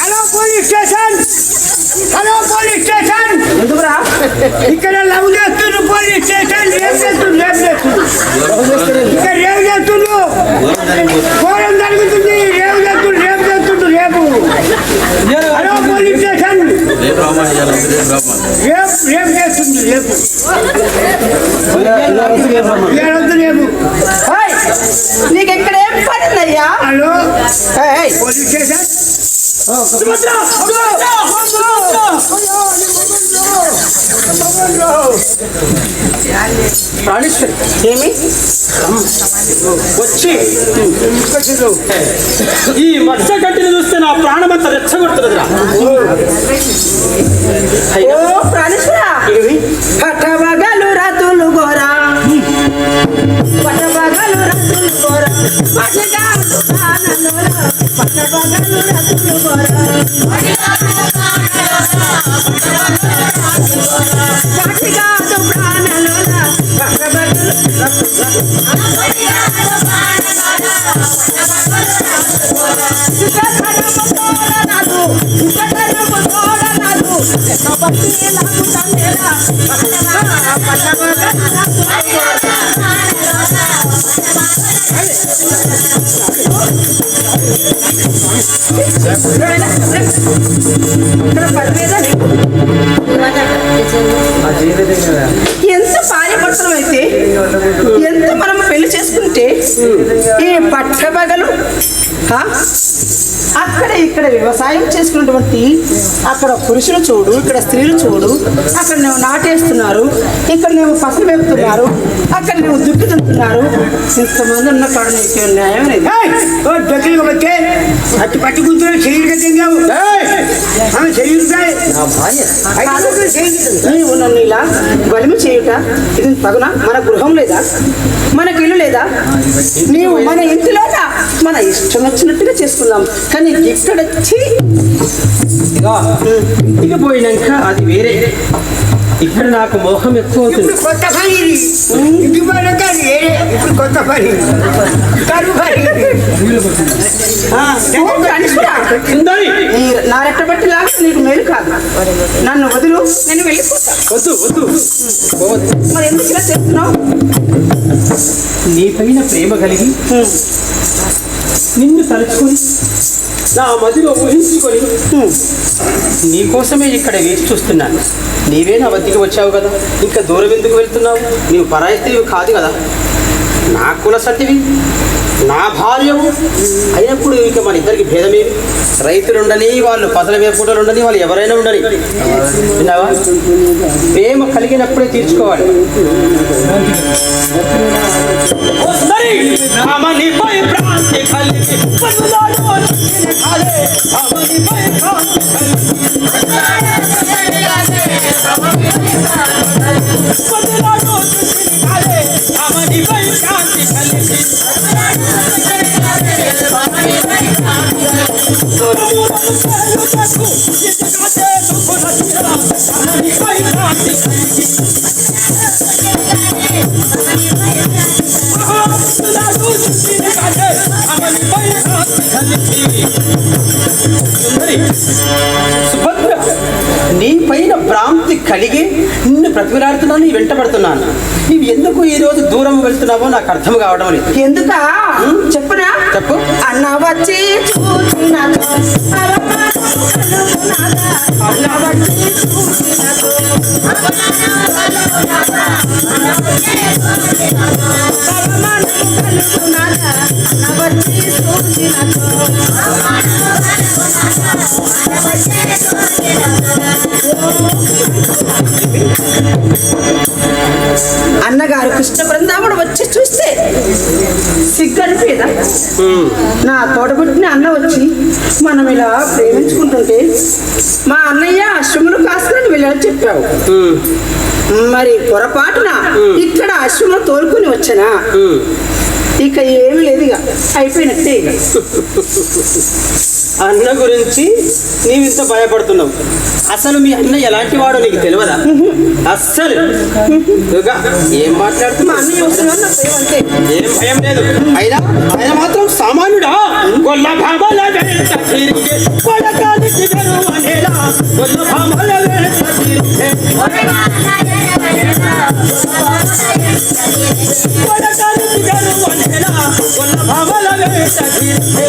Hello police station hello police station ఎందుకురా? ఇక్కడ love చేస్తున్నారు పోలీస్ స్టేషన్ ఏం చేస్తున్నారు ఏం చేస్తున్నారు? ఇక్కడ ఏం చేస్తున్నారు. ఘోరం జరుగుతుంది రేపు చేస్తున్నారు రేపు చేస్తున్నారు రేపు. Hello police station. రేపు రేపు చేస్తుంది రేపు. ఏడొద్దు రేపు. నీకు ఇక్కడ ఏం పని ఉందయ్యా హలో పోలీస్ స్టేషన్? ప్రాణేశ్వరి ఏమి? వచ్చి. ఈ మచ్చ గడ్డిని చూస్తే నా ప్రాణమంతా రెచ్చగొడుతున్నదిరా. ఓ ప్రాణేశ్వర. ఎంత భార్యభర్తలం అయితే ఎంత మనం పెళ్ళి చేసుకుంటే ఈ పట్టబగలు ఆ? అక్కడ ఇక్కడ వ్యవసాయం చేసుకున్నటువంటి అక్కడ పురుషులు చూడు ఇక్కడ స్త్రీలు చూడు అక్కడ నువ్వు నాటేస్తున్నారు ఇక్కడ నువ్వు పసలు వేపుతున్నారు అక్కడ నువ్వు దుక్కి తింటున్నారు ఇంతమంది ఉన్న కాడ నీకు న్యాయం లేదు అట్టి పట్టి కూర్చొని చెయ్యి తెంగావు ఆమె నీవు నన్ను ఇలా బలిమి చేయుట? ఇది తగునా మన గృహం లేదా? మనకి ఇల్లు లేదా? నీవు మన ఇంటిలోన? మన ఇష్టం వచ్చినట్టుగా చేసుకుందాం. కానీ ఇక్కడ ఇంటికి పోయినాక అది వేరే. ఇక్కడ నాకు మోహం ఎక్కువ అవుతుంది. కొత్త పని. ఇంటికి పోయినాక అది వేరే. ఇప్పుడు కొత్త పని. కరువు పని. నా రెట్టబట్టి లాగా నీకు మేలు కాదు. నన్ను వదులు. నేను వెళ్ళిపోతా. వద్దు వద్దు. మరి ఎందుకు ఇలా చేస్తున్నావు? నీ పైన ప్రేమ కలిగి నిన్ను తలుచుకొని నా మదిలో ఊహించుకొని. నీకోసమే ఇక్కడ వేచి చూస్తున్నాను. నీవే నా వద్దకి వచ్చావు కదా. ఇంకా దూరం ఎందుకు వెళ్తున్నావు? నీవు పరాయితీవి కాదు కదా. నా కుల సతివి. నా భార్యము అయినప్పుడు ఇక మన ఇద్దరికి భేదమేమి రైతులు ఉండని వాళ్ళు పసల వేపుటలు ఉండని వాళ్ళు ఎవరైనా ఉండని. విన్నావా? ప్రేమ కలిగినప్పుడే తీర్చుకోవాలి. వెళ్తున్నావో నాకు అర్థం కావడం లేదు. ఎందుకా? చెప్పునా? చెప్పు. అన్న వచ్చి చూచినతో అవమానము బృందావనం వచ్చి చూస్తే సిగ్గనిపోయేదా నా తోడబుట్టిన అన్న వచ్చి మనం ఇలా ప్రేమించుకుంటుంటే మా అన్నయ్య అశ్వములు కాసుకుని వెళ్ళాలని చెప్పావు. మరి పొరపాటున ఇక్కడ అశ్వములు తోలుకొని వచ్చానా? ఇక ఏమి లేదు ఇక. అయిపోయినట్టే ఇక. అన్న గురించి నీవు ఇంత భయపడుతున్నావు. అసలు మీ అన్న ఎలాంటి వాడో నీకు తెలియదా అస్సలు. ఏం మా మాట్లాడుతున్నావు అన్నయ్య వస్తున్నాడు నా భయం అంతే. ఏం భయం లేదు. అయినా ఆయన మాత్రం సామాన్యుడా? గొల్ల భామల వెంట తిరిగే కొడకానికి గరువనేలా గొల్ల భామల వెంట తిరిగే కొడకానికి గరువనేలా గొల్ల భామల వెంట తిరిగే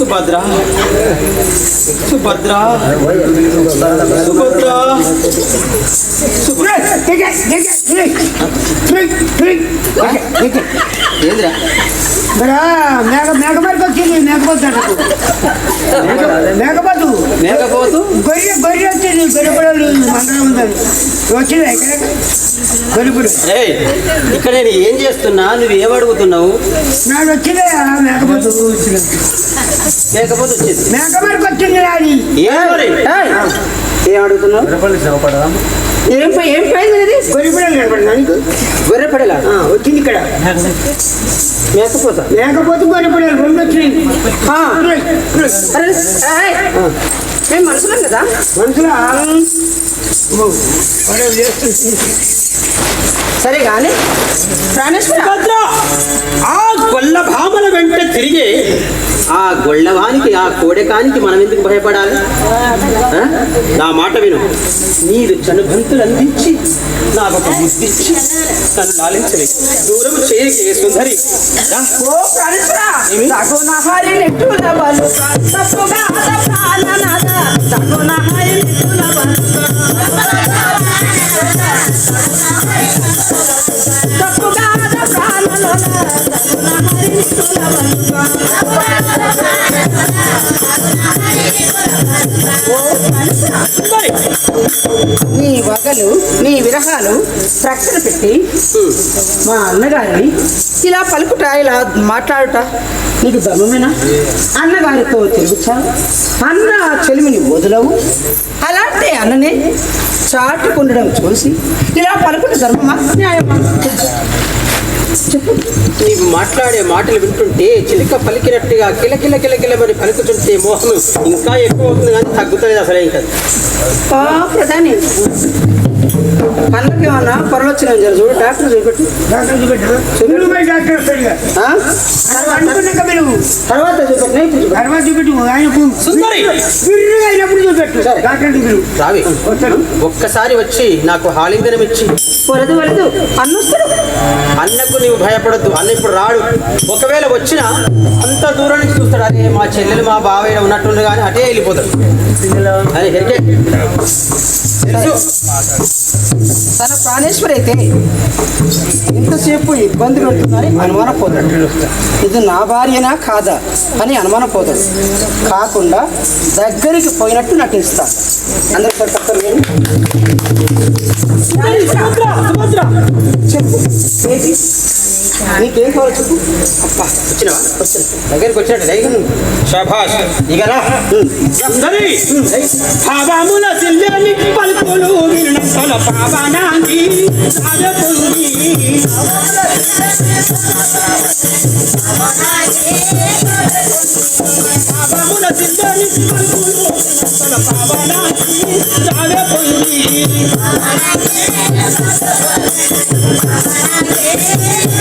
నీకు సుభద్ర సుభద్ర. సుభద్ర మేకమరికి వచ్చింది మేకపోతు. మేకపోతు మేకపోతు గొర్రె గొర్రె వచ్చింది గొర్రెపడలు మందరం ఉందని వచ్చింది ఇక్కడ? గొర్రెపడు ఏయ్ ఇక్కడ నేను ఏం చేస్తున్నా? నువ్వు ఏం అడుగుతున్నావు? నాడు వచ్చింది? మేకపోతు మేకపోతు వచ్చింది మేకమరికి వచ్చింది నాది ఏం? మరి? ఏయ్, ఏం అడుగుతున్నావు? ఏం పో- ఏం పోయింది ఇది? గొర్రెపడలు కనపడింది నీకు? గొర్రె పడేలా ఆ, వచ్చింది ఇక్కడ. మేకపోతా? మేకపోతు గొర్రెపడలు రెండు వచ్చినాయి. ఆ. అరే ఏయ్, మేము మనుషులం కదా? మనుషులు? చేస్తుంది సరే కానీ ప్రాణేశ్వర. తిరిగే ఆ గొళ్ళవానికి ఆ కోడెకానికి మనం ఎందుకు భయపడాలి? నా మాట విను. నీరు చనుబంతులు అందించి నాకు ఒక బుద్ధిచ్చి నన్ను లాలించవి. దూరం చేయకే సుందరి. తప్పుగా ప్రాణనాథ నీ వగలు నీ విరహాలు ప్రక్కన పెట్టి మా అన్నగారిని ఇలా పలుకుట ఇలా మాట్లాడుట నీకు ధర్మమేనా? అన్నగారితో తిరుగుతా అన్న చెలిమిని వదలవు? అలాంటి అన్ననే చాటుకుండడం చూసి ఇలా పలుకుట ధర్మమా? న్యాయమా? నీవు మాట్లాడే మాటలు వింటుంటే చిలుక పలికినట్టుగా కిలకిల కిలకిలమని పలుకుతుంటే మోహం ఇంకా ఎక్కువ అవుతుంది కానీ తగ్గుతలేదు అసలే ఇంకా. ఆ ప్రధాని. అన్నకి ఏమన్నా పొరలొచ్చిన జర? చూడు డాక్టర్ చూపెట్టు డాక్టర్ చూపెట్టు. తర్వాత చూపెట్టు. తర్వాత ఆయన అయినప్పుడు రావి. ఒక్కసారి వచ్చి నాకు హాలింగనం ఇచ్చి. వరదు వరదు. అన్నొస్తాడు. అన్నకు నీవు భయపడద్దు. అన్న ఇప్పుడు రాడు. ఒకవేళ వచ్చినా అంత దూరం నుంచి చూస్తాడు. అదే మా చెల్లెలు మా బావయ్య ఉన్నట్టుండు కానీ అటే వెళ్ళిపోతాడు. అని తన ప్రాణేశ్వరి అయితే ఎంతసేపు ఇబ్బంది పెడుతుందని అనుమానపోతాడు ఇది నా భార్యనా కాదా అని అనుమానపోతాడు కాకుండా దగ్గరికి పోయినట్టు నటిస్తా అందరు పక్కన చెప్పు. నీకేం కావాలి చెప్పు అబ్బా వచ్చినావా వచ్చిన దగ్గరికి వచ్చినట్టు ధైర్యం శభాష్ ఇక రా సుందరి భావముల సిల్లని పలుకులు వినసల పావనాంగి సాగతుంది భావముల సిల్లని పలుకులు వినసల పావనాంగి సాగతుంది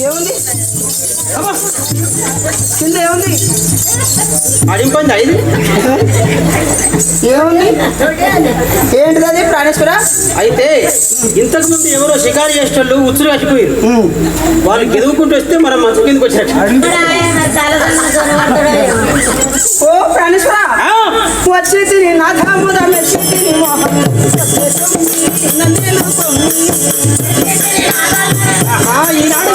ఏముంది కింద ఏముంది అడింపండి అయింది ఏముంది ఏంటిది అది ప్రాణేశ్వర అయితే ఇంతకు ముందు ఎవరో షికారు చేసేటోళ్ళు ఉచ్చులు కట్టిపోయారు వాళ్ళు గెలువుకుంటూ వస్తే మనం మంచు కిందకి వచ్చారు ఓ ప్రాణేశ్వర వచ్చేది నాథాముద మెచ్చేది మోహం నందిని ఈనాడు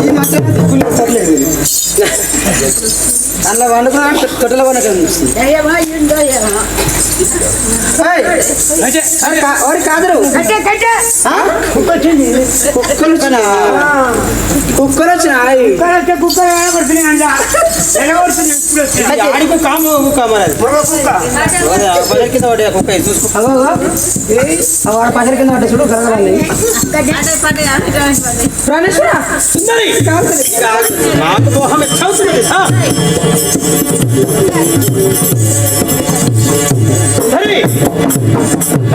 ఈ మధ్య గుళ్ళు సర్లేదు అందులో వండుకున్నా తొట్టెల వండుకొని はい。వాడి కాదరు కట్టే కట్టే ఆ? కుక్కొచ్చింది కుక్కలు వచ్చినా కుక్కలు వచ్చినాయి కుక్కలు వస్తే కుక్కలు ఎడగొడుతున్నాయి అంట ఎడగొడుతున్నాయి ఇప్పుడు వచ్చాయి ఆడికి కాము కామరాదు మరో కుక్క బజార్ కింద పడే కుక్క ఇది చూసుకో అగో వాడు పసరి కింద పట్టే చూడు కలగలండి ప్రాణేశ్వర సుందరి ఇక నాకు మోహం ఎచ్చవుతున్నది ఆ. సుందరి ఆ, సంధానారో పాంచంధు పవలి వదన సుందర ధన హిందూ వదన సుందర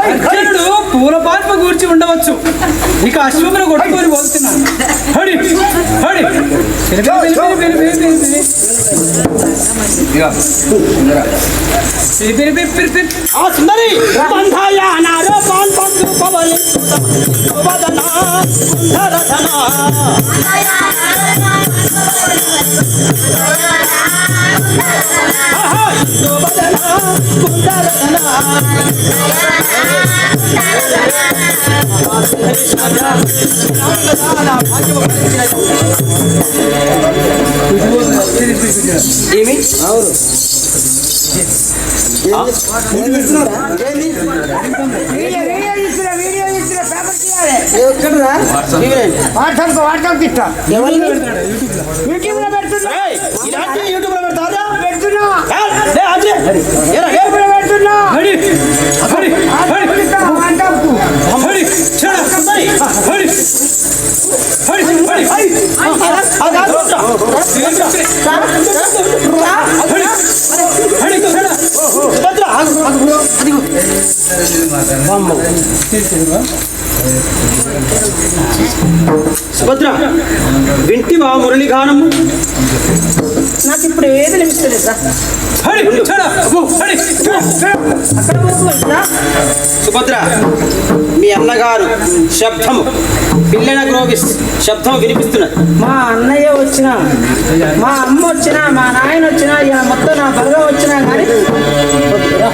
అర్జునుడు పూలపాన్ప కూర్చి ఉండవచ్చు. ఇక అశ్వమును కొట్టుకొని పోతున్నాను హడి హడి పిలి, పిలి, పిలి. పిలి, ఏమి అవును ఎక్కడరా వాట్సాప్ వాట్సాప్ ఇస్తా యూట్యూబ్లో పెడుతున్నా యూట్యూబ్లో పెడతారా పెడుతున్నా ఏ, లే, అజయ్. ఏరా, ఏ? యూట్యూబ్లో పెడుతున్నా హడి హడి హడి వాట్సాప్ హడి చెడ సుందరి, హడి వామ్మో. సుభద్ర వింటివా మురళిగానము నాకు ఇప్పుడు ఏది నిమిషలేదు సుభద్ర మీ అన్నగారు శబ్దము పిల్లన గ్రోవిస్ శబ్దం వినిపిస్తున్నది మా అన్నయ్య వచ్చినా మా అమ్మ వచ్చినా మా నాయన వచ్చినా ఇక మొత్తం నా బలగం వచ్చినా కానీ వద్దురా.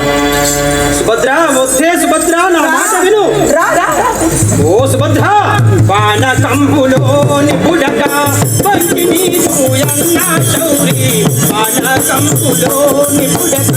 సుభద్ర వద్దే సుభద్ర నా మాట విను. ఓ సుభద్ర పానకంబులోని బుడక పట్టిని పూయన్న శౌరి పానకంబులోని బుడక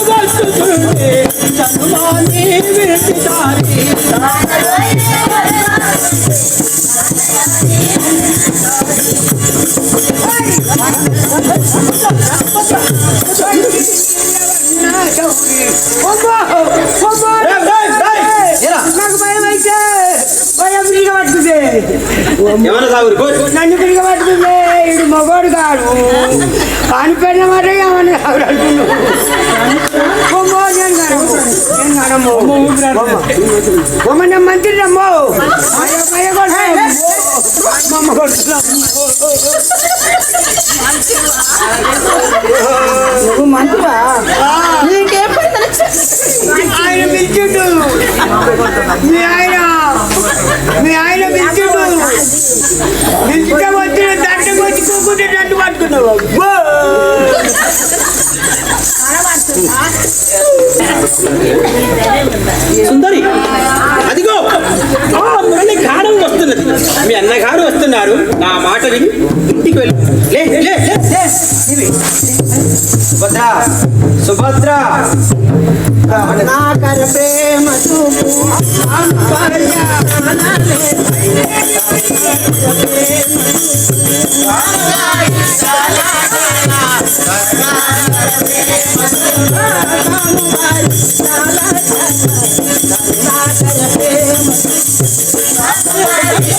పెళ్ళ మాట ఏమన్నా అనుకున్నావు నేను కాను నేను కానమ్మో బొమ్మ నేను మంత్రి నమ్మో అమ్మ కొడుతున్నాం మీ ఆయన మీ ఆయన పిలిచిండు పిలిచితే వచ్చిన దండకు వచ్చి కూకుంటే నన్ను పట్టుకున్నావు అబ్బో! సుందరి అదిగో ఆ మీ అన్నగారు వస్తున్నారు. నా మాట విని ఇంటికి వెళ్ళి లే లే లే, లే. సుభద్ర సుభద్ర. నాకర ప్రేమ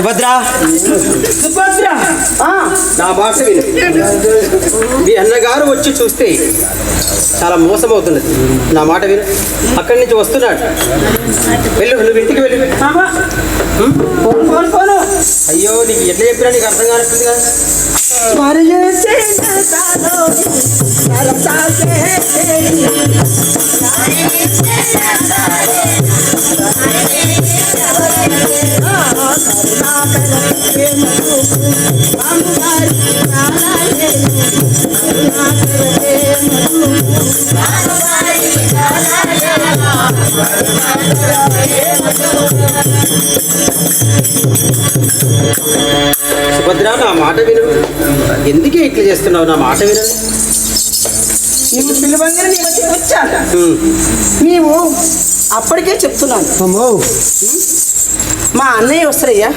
సుభద్ర? సుభద్ర! నా మాట విను. మీ అన్నగారు వచ్చి చూస్తే చాలా మోసమవుతున్నది. నా మాట విను. అక్కడి నుంచి వస్తున్నాడు. వెళ్ళు నువ్వు ఇంటికి వెళ్ళు. అయ్యో నీకు ఎట్లా చెప్పినా నీకు అర్థం కానట్టుంది కదా. సుభద్ర నా మాట విను. ఎందుకే ఇట్లా చేస్తున్నావు? నా మాట విను నీవు పిలువంగానే నీ వచ్చి వచ్చాను. నీవు అప్పటికే చెప్తున్నాను. మా అన్నయ్య వస్తారయ్యా.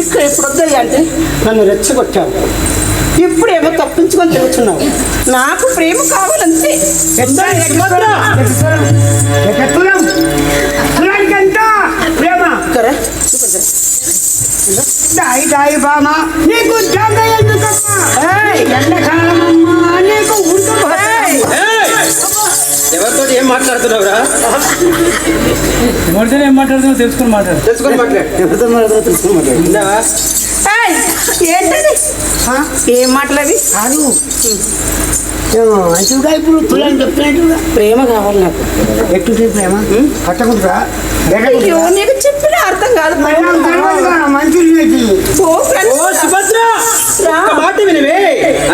ఇక్కడ ఎప్పుడు వద్దయ్యా అంటే నన్ను రెచ్చగొట్టావు. ఇప్పుడేమో తప్పించుకొని తిరుగుతున్నావు. నాకు ప్రేమ కావాలంతే దాయి దాయి బామ. నీకు జగ ఎందుకమ్మా? ఎవరితో ఏం మాట్లాడుతున్నావురా? ఎవరితో ఏం మాట్లాడుతున్నా తెలుసుకుని మాట్లాడు. తెలుసుకొని మాట్లాడు. విన్నావా? ఏయ్! ఏంటది? ఆ? ఏం మాటలవి కాదు. అంటుగా ఇప్పుడు తులని చెప్తున్నట్టుగా ప్రేమ కావాలి నాకు. ఎట్టు ప్రేమ? చెప్పిన అర్థం కాదు. ఓ సుభద్ర మాట వినవే.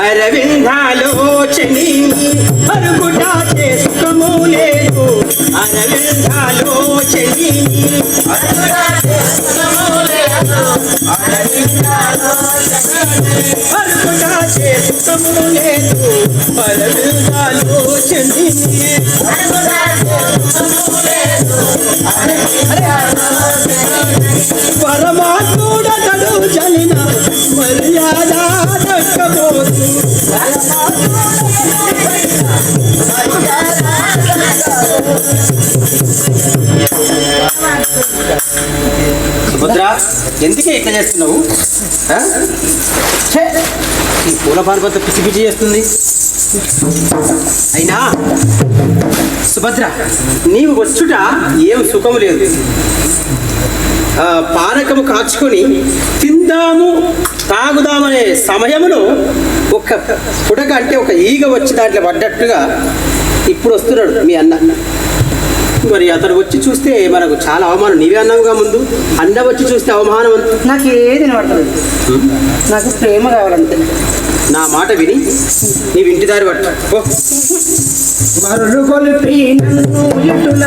అరవిందాలోచని లేదు. అరవిందాలోచని లేదు. అరవిందాలోచని పరమాత్ముడతడు మర్యాద సుభద్ర ఎందుకే ఇట్లా చేస్తున్నావు? ఈ పూల పానపంత పిచ్చి పిచ్చి చేస్తుంది. అయినా సుభద్ర నీవు వచ్చుట ఏం సుఖం లేదు. పానకము కాచుకొని తిందాము తాగుదామనే సమయంలో ఒక పుడక అంటే ఒక ఈగ వచ్చి దాంట్లో పడ్డట్టుగా ఇప్పుడు వస్తున్నాడు మీ అన్న. మరి అతడు వచ్చి చూస్తే మనకు చాలా అవమానం. నీవే అన్నావుగా ముందు. అన్న వచ్చి చూస్తే అవమానం అంత. నాకు ఏది నాకు ప్రేమ కావాలంతే. నా మాట విని నీవు ఇంటి దారి పట్టు. మరులు కొలిపి నన్ను